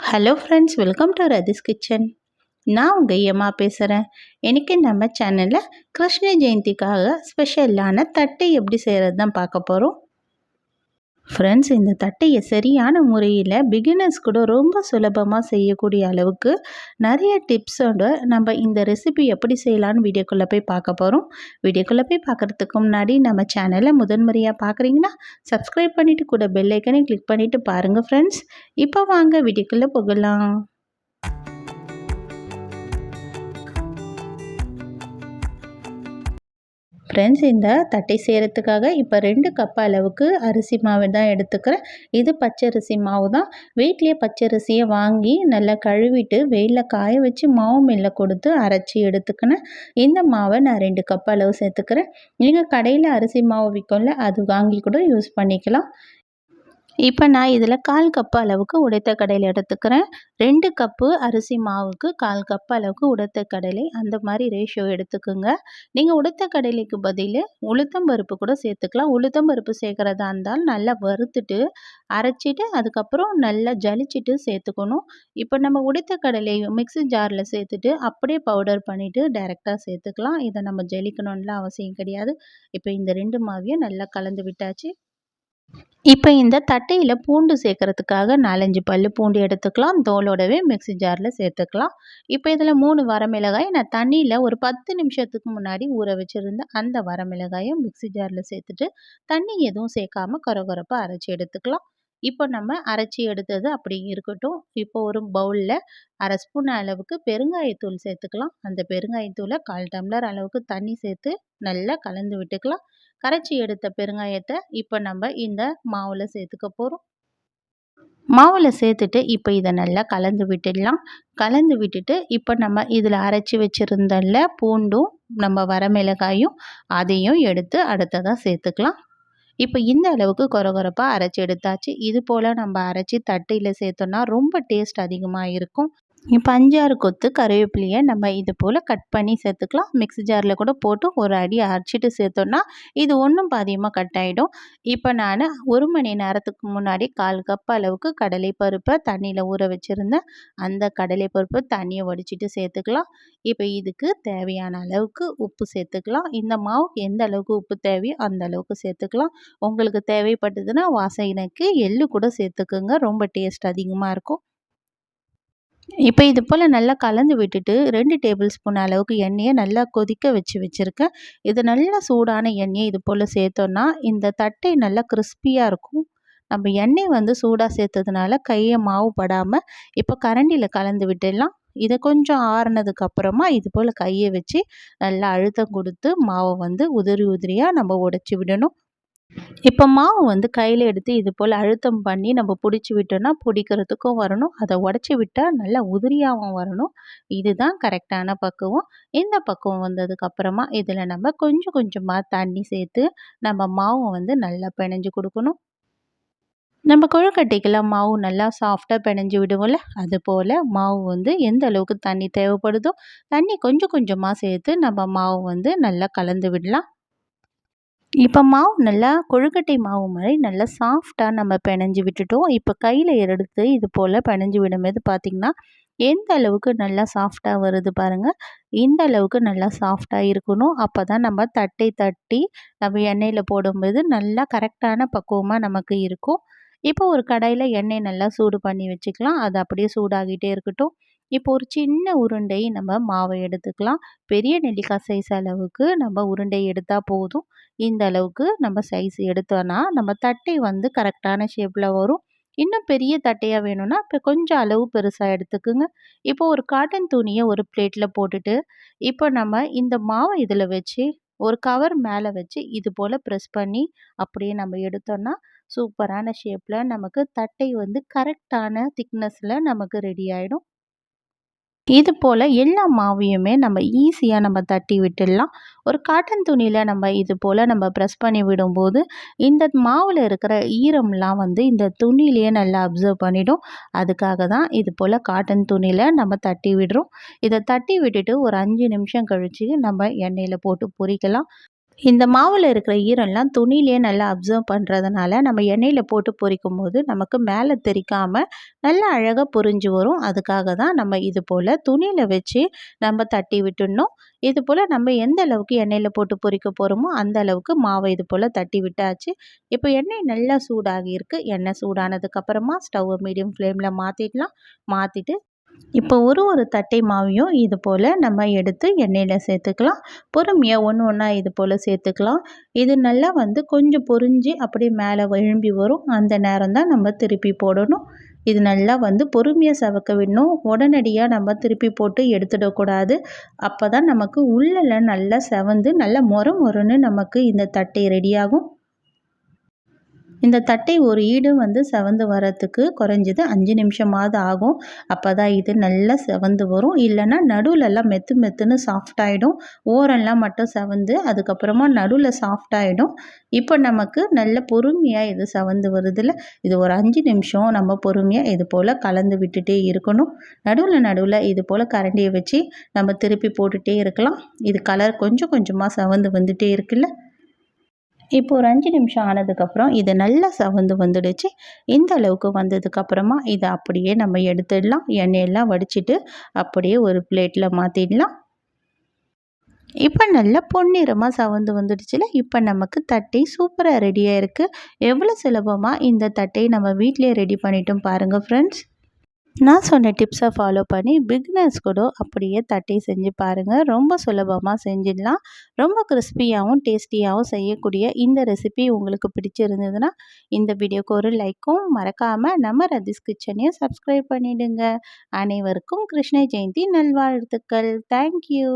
Hello friends welcome to Rathi's kitchen நான் உங்கள் ஐயம்மா பேசுகிறேன் இன்றைக்கி நம்ம சேனலில் கிருஷ்ண ஜெயந்திக்காக ஸ்பெஷலான தட்டை எப்படி செய்கிறது தான் பார்க்க போகிறோம் ஃப்ரெண்ட்ஸ் இந்த தட்டையை சரியான முறையில் பிகினர்ஸ் கூட ரொம்ப சுலபமாக செய்யக்கூடிய அளவுக்கு நிறைய டிப்ஸோட நம்ம இந்த ரெசிபி எப்படி செய்யலான்னு வீடியோக்குள்ளே போய் பார்க்க போகிறோம் வீடியோக்குள்ளே போய் பார்க்குறதுக்கு முன்னாடி நம்ம சேனலை முதன்முறையாக பார்க்குறீங்கன்னா சப்ஸ்கிரைப் பண்ணிவிட்டு கூட பெல்லைக்கனே கிளிக் பண்ணிவிட்டு பாருங்கள் ஃப்ரெண்ட்ஸ் இப்போ வாங்க வீடியோக்குள்ளே போகலாம். ஃப்ரெண்ட்ஸ் இந்த தட்டை செய்கிறதுக்காக இப்போ ரெண்டு கப் அளவுக்கு அரிசி மாவு தான் எடுத்துக்கிறேன். இது பச்சரிசி மாவு தான். வீட்லேயே பச்சரிசியை வாங்கி நல்லா கழுவிட்டு வெயிலில் காய வச்சு மாவு மில்ல கொடுத்து அரைச்சி எடுத்துக்கினேன். இந்த மாவை நான் ரெண்டு கப் அளவு சேர்த்துக்கிறேன். நீங்கள் கடையில் அரிசி மாவு விற்கும்ல அது வாங்கி கூட யூஸ் பண்ணிக்கலாம். இப்போ நான் இதில் கால் கப்பு அளவுக்கு உடைத்த கடலை எடுத்துக்கிறேன். ரெண்டு கப்பு அரிசி மாவுக்கு கால் கப்பு அளவுக்கு உடைத்த கடலை அந்த மாதிரி ரேஷியோ எடுத்துக்கோங்க. நீங்கள் உடைத்த கடலைக்கு பதில் உளுத்தம் பருப்பு கூட சேர்த்துக்கலாம். உளுத்தம் பருப்பு சேர்க்குறதா இருந்தால் நல்லா வறுத்துட்டு அரைச்சிட்டு அதுக்கப்புறம் நல்லா ஜலிச்சுட்டு சேர்த்துக்கணும். இப்போ நம்ம உடைத்த கடலை மிக்ஸி ஜாரில் சேர்த்துட்டு அப்படியே பவுடர் பண்ணிவிட்டு டைரெக்டாக சேர்த்துக்கலாம். இதை நம்ம ஜலிக்கணும்லாம் அவசியம் கிடையாது. இப்போ இந்த ரெண்டு மாவையும் நல்லா கலந்து விட்டாச்சு. இப்போ இந்த தட்டையில் பூண்டு சேர்க்கறதுக்காக நாலஞ்சு பல் பூண்டு எடுத்துக்கலாம். தோலோடவே மிக்சி ஜாரில் சேர்த்துக்கலாம். இப்போ இதில் மூணு வரமிளகாய் நான் தண்ணியில் ஒரு பத்து நிமிஷத்துக்கு முன்னாடி ஊற வச்சுருந்த அந்த வரமிளகாயும் மிக்சி ஜாரில் சேர்த்துட்டு தண்ணி எதுவும் சேர்க்காம கொரகொரப்பாக அரைச்சி எடுத்துக்கலாம். இப்போ நம்ம அரைச்சி எடுத்தது அப்படி இருக்கட்டும். இப்போ ஒரு பவுலில் அரை ஸ்பூன் அளவுக்கு பெருங்காயத்தூள் சேர்த்துக்கலாம். அந்த பெருங்காயத்தூளை கால் டம்ளர் அளவுக்கு தண்ணி சேர்த்து நல்லா கலந்து விட்டுக்கலாம். கரைச்சி எடுத்த பெருங்காயத்தை இப்போ நம்ம இந்த மாவில் சேர்த்துக்க போகிறோம் மாவில் சேர்த்துட்டு இப்போ இதை நல்லா கலந்து விட்டுடலாம். கலந்து விட்டுட்டு இப்போ நம்ம இதில் அரைச்சி வச்சுருந்தல பூண்டும் நம்ம வரமிளகாயும் அதையும் எடுத்து அடுத்ததாக சேர்த்துக்கலாம். இப்போ இந்த அளவுக்கு கொரகொரப்பாக அரைச்சி எடுத்தாச்சு. இது போல் நம்ம அரைச்சி தட்டையில் சேர்த்தோன்னா ரொம்ப டேஸ்ட் அதிகமாக இருக்கும். இப்போ அஞ்சாறு கொத்து கருவேப்பிலையை நம்ம இது போல் கட் பண்ணி சேர்த்துக்கலாம். மிக்ஸி ஜாரில் கூட போட்டு ஒரு அடி அரைச்சிட்டு சேர்த்தோன்னா இது ஒன்றும் பாதியமாக கட் ஆகிடும் இப்போ நான் ஒரு மணி நேரத்துக்கு முன்னாடி கால் கப் அளவுக்கு கடலை பருப்பை தண்ணியில் ஊற வச்சுருந்தேன். அந்த கடலை பருப்பை தண்ணியை வடிச்சிட்டு சேர்த்துக்கலாம். இப்போ இதுக்கு தேவையான அளவுக்கு உப்பு சேர்த்துக்கலாம். இந்த மாவுக்கு எந்த அளவுக்கு உப்பு தேவையோ அந்த அளவுக்கு சேர்த்துக்கலாம். உங்களுக்கு தேவைப்பட்டதுன்னா வாசனைக்கு எள்ளு கூட சேர்த்துக்குங்க. ரொம்ப டேஸ்ட் அதிகமாக இருக்கும். இப்போ இது போல் நல்லா கலந்து விட்டுட்டு ரெண்டு டேபிள் ஸ்பூன் அளவுக்கு எண்ணெயை நல்லா கொதிக்க வச்சு வச்சுருக்கேன். இது நல்லா சூடான எண்ணெயை இது போல் சேர்த்தோன்னா இந்த தட்டை நல்லா கிறிஸ்பியாக இருக்கும். நம்ம எண்ணெய் வந்து சூடாக சேர்த்ததுனால கையை மாவு படாமல் இப்போ கரண்டியில் கலந்து விட்டுடலாம். இதை கொஞ்சம் ஆறுனதுக்கு அப்புறமா இது போல் கையை வச்சு நல்லா அழுத்தம் கொடுத்து மாவை வந்து உதிரி உதிரியாக நம்ம உடச்சி விடணும். இப்போ மாவு வந்து கையில் எடுத்து இது போல் அழுத்தம் பண்ணி நம்ம பிடிச்சி விட்டோன்னா பிடிக்கிறதுக்கும் வரணும். அதை உடச்சி விட்டால் நல்லா உதிரியாகவும் வரணும். இதுதான் கரெக்டான பக்குவம். இந்த பக்குவம் வந்ததுக்கப்புறமா இதில் நம்ம கொஞ்சம் கொஞ்சமாக தண்ணி சேர்த்து நம்ம மாவை வந்து நல்லா பிணைஞ்சு கொடுக்கணும். நம்ம கொழுக்கட்டைக்கெல்லாம் மாவு நல்லா சாஃப்டாக பிணைஞ்சு விடுவோம்ல? அது போல் மாவு வந்து எந்த அளவுக்கு தண்ணி தேவைப்படுதோ தண்ணி கொஞ்சம் கொஞ்சமாக சேர்த்து நம்ம மாவு வந்து நல்லா கலந்து விடலாம். இப்போ மாவு நல்லா கொழுக்கட்டை மாவு மாதிரி நல்லா சாஃப்டாக நம்ம பிணைஞ்சி விட்டுட்டோம். இப்போ கையில் எடுத்து இது போல் பிணைஞ்சி விடும்போது பார்த்திங்கன்னா எந்த அளவுக்கு நல்லா சாஃப்டாக வருது பாருங்கள் இந்த அளவுக்கு நல்லா சாஃப்டாக இருக்கணும். அப்போ தான் நம்ம தட்டை தட்டி நம்ம எண்ணெயில் போடும்போது நல்லா கரெக்டான பக்குவமாக நமக்கு இருக்கும். இப்போ ஒரு கடாயில் எண்ணெய் நல்லா சூடு பண்ணி வச்சுக்கலாம். அது அப்படியே சூடாகிட்டே இருக்கட்டும். இப்போ ஒரு சின்ன உருண்டை நம்ம மாவை எடுத்துக்கலாம். பெரிய நெல்லிக்காய் சைஸ் அளவுக்கு நம்ம உருண்டை எடுத்தால் போதும். இந்த அளவுக்கு நம்ம சைஸ் எடுத்தோன்னா நம்ம தட்டை வந்து கரெக்டான ஷேப்பில் வரும். இன்னும் பெரிய தட்டையாக வேணும்னா இப்போ கொஞ்சம் அளவு பெருசாக எடுத்துக்குங்க. இப்போ ஒரு காட்டன் துணியை ஒரு பிளேட்டில் போட்டுட்டு இப்போ நம்ம இந்த மாவை இதில் வச்சு ஒரு கவர் மேலே வச்சு இது போல் ப்ரெஸ் பண்ணி அப்படியே நம்ம எடுத்தோன்னா சூப்பரான ஷேப்பில் நமக்கு தட்டை வந்து கரெக்டான திக்னஸில் நமக்கு ரெடி ஆகிடும் இது போல் எல்லா மாவையுமே நம்ம ஈஸியாக நம்ம தட்டி விட்டுடலாம். ஒரு காட்டன் துணியில் நம்ம இது போல் நம்ம ப்ரெஸ் பண்ணி விடும்போது இந்த மாவில் இருக்கிற ஈரம்லாம் வந்து இந்த துணியிலேயே நல்லா அப்சர்வ் பண்ணிடும். அதுக்காக தான் இது போல் காட்டன் துணியில் நம்ம தட்டி விடுறோம். இதை தட்டி விட்டுட்டு ஒரு அஞ்சு நிமிஷம் கழித்து நம்ம எண்ணெயில் போட்டு பொரிக்கலாம். இந்த மாவில் இருக்கிற ஈரம்லாம் துணியிலே நல்லா அப்சர்வ் பண்ணுறதுனால நம்ம எண்ணெயில் போட்டு பொரிக்கும் போது நமக்கு மேலே தெரிக்காமல் நல்லா அழகாக பொரிஞ்சு வரும். அதுக்காக தான் நம்ம இது போல் துணியில் வச்சு நம்ம தட்டி விட்டுடணும். இது போல் நம்ம எந்த அளவுக்கு எண்ணெயில் போட்டு பொரிக்க போகிறோமோ அந்த அளவுக்கு மாவை இது போல் தட்டி விட்டாச்சு. இப்போ எண்ணெய் நல்லா சூடாகி இருக்குது எண்ணெய் சூடானதுக்கப்புறமா ஸ்டவ்வை மீடியம் ஃப்ளேமில் மாற்றிடலாம் மாற்றிட்டு இப்போ ஒரு ஒரு தட்டை மாவையும் இது போல் நம்ம எடுத்து எண்ணெயில் சேர்த்துக்கலாம். பொறுமையாக ஒன்று ஒன்றா இது போல் சேர்த்துக்கலாம். இது நல்லா வந்து கொஞ்சம் பொறிஞ்சு அப்படியே மேலே எழும்பி வரும். அந்த நேரம் தான் நம்ம திருப்பி போடணும். இது நல்லா வந்து பொறுமையாக சவக்க விடணும். உடனடியாக நம்ம திருப்பி போட்டு எடுத்துடக்கூடாது அப்போ தான் நமக்கு உள்ளெல்லாம் நல்லா செவந்து நல்லா மொறு மொறுன்னு நமக்கு இந்த தட்டை ரெடியாகும் இந்த தட்டை ஒரு ஈடு வந்து செவந்து வரத்துக்கு குறைஞ்சது அஞ்சு நிமிஷமாவது ஆகும். அப்போ தான் இது நல்லா செவந்து வரும். இல்லைன்னா நடுவில்லாம் மெத்து மெத்துன்னு சாஃப்ட் ஆகிடும் ஓரெல்லாம் மட்டும் செவந்து அதுக்கப்புறமா நடுவில் சாஃப்ட் ஆகிடும் இப்போ நமக்கு நல்ல பொறுமையாக இது செவந்து வருதில்ல. இது ஒரு அஞ்சு நிமிஷம் நம்ம பொறுமையாக இது போல் கலந்து விட்டுட்டே இருக்கணும். நடுவில் நடுவில் இது போல் கரண்டியை வச்சு நம்ம திருப்பி போட்டுகிட்டே இருக்கலாம். இது கலர் கொஞ்சம் கொஞ்சமாக செவந்து வந்துகிட்டே இருக்குல்ல. இப்போ ஒரு அஞ்சு நிமிஷம் ஆனதுக்கப்புறம் இது நல்லா சவந்து வந்துடுச்சு. இந்த அளவுக்கு வந்ததுக்கப்புறமா இதை அப்படியே நம்ம எடுத்துடலாம். எண்ணெயெல்லாம் வடிச்சிட்டு அப்படியே ஒரு பிளேட்டில் மாற்றிடலாம் இப்போ நல்லா பொன்னிறமாக சவந்து வந்துடுச்சுல. இப்போ நமக்கு தட்டை சூப்பராக ரெடியாக இருக்குது எவ்வளோ சுலபமாக இந்த தட்டை நம்ம வீட்டிலே ரெடி பண்ணிட்டோம் பாருங்கள் ஃப்ரெண்ட்ஸ் நான் சொன்ன டிப்ஸை ஃபாலோ பண்ணி பிக்னர்ஸ் கூட அப்படியே தட்டி செஞ்சு பாருங்கள் ரொம்ப சுலபமாக செஞ்சிடலாம். ரொம்ப கிறிஸ்பியாகவும் டேஸ்டியாகவும் செய்யக்கூடிய இந்த ரெசிபி உங்களுக்கு பிடிச்சிருந்ததுன்னா இந்த வீடியோக்கு ஒரு லைக்கும் மறக்காமல் நம்ம ரதிஸ் கிச்சனையும் சப்ஸ்கிரைப் பண்ணிவிடுங்க அனைவருக்கும் கிருஷ்ண ஜெயந்தி நல்வாழ்த்துக்கள். தேங்க்யூ